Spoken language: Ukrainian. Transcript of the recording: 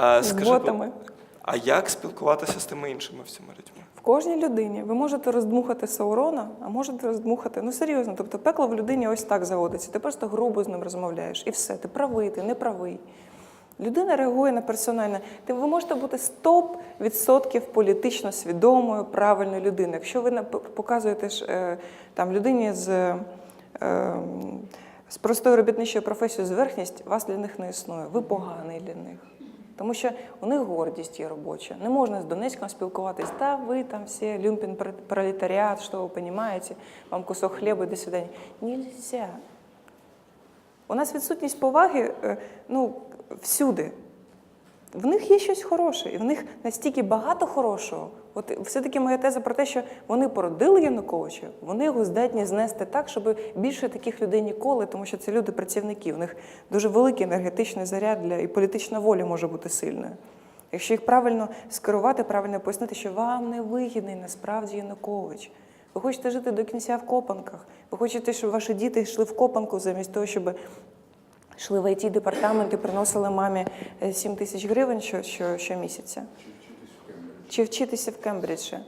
А, скажи, ботами. а як спілкуватися з тими іншими всіма людьми? В кожній людині ви можете роздмухати Саурона, а можете роздмухати. Ну серйозно, тобто пекло в людині ось так заводиться. Ти просто грубо з ним розмовляєш. І все, ти правий, ти не правий. Людина реагує на персональне. Ти ви можете бути 100% політично свідомою, правильною людиною. Якщо ви показуєте ж, е, там людині з, е, з простою робітничою професією зверхність, вас для них не існує. Ви поганий для них. Тому що у них гордість є робоча. Не можна з Донецьком спілкуватись. Та ви там всі люмпін пролетаріат, що ви розумієте, вам кусок хліба до свидання. Нельзя. У нас відсутність поваги е, ну, всюди. В них є щось хороше, і в них настільки багато хорошого. От все-таки моя теза про те, що вони породили Януковича, вони його здатні знести так, щоб більше таких людей ніколи, тому що це люди працівники. У них дуже великий енергетичний заряд для і політична воля може бути сильною. Якщо їх правильно скерувати, правильно пояснити, що вам не вигідний насправді Янукович. Ви хочете жити до кінця в копанках. Ви хочете, щоб ваші діти йшли в копанку замість того, щоб йшли в it департамент і приносили мамі е, 7 тисяч гривень що, що, щомісяця. Чи вчитися в Кембриджі.